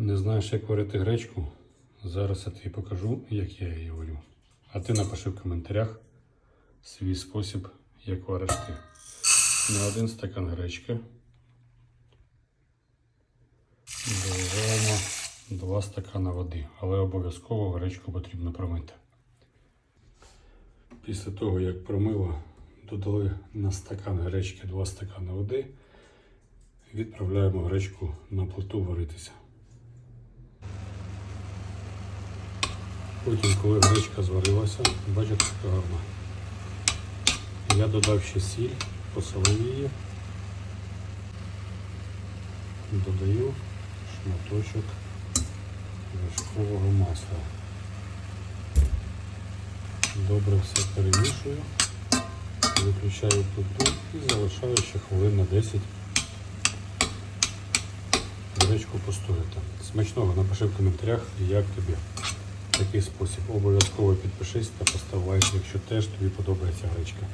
Не знаєш, як варити гречку? Зараз я тобі покажу, як я її варю. А ти напиши в коментарях свій спосіб, як вариш ти. На один стакан гречки доливаємо 2 стакана води, але обов'язково гречку потрібно промити. Після того, як промило, додали на стакан гречки 2 стакани води, відправляємо гречку на плиту варитися. Потім, коли гречка зварилася, бачите, яка гарна. Я додав ще сіль, посолив її, додаю шматочок вершкового масла. Добре все перемішую, виключаю плиту і залишаю ще хвилин на 10 гречку постояти. Смачного напиши в коментарях, як тобі такий спосіб. Обов'язково підпишись та постав лайк, якщо теж тобі подобається гречка.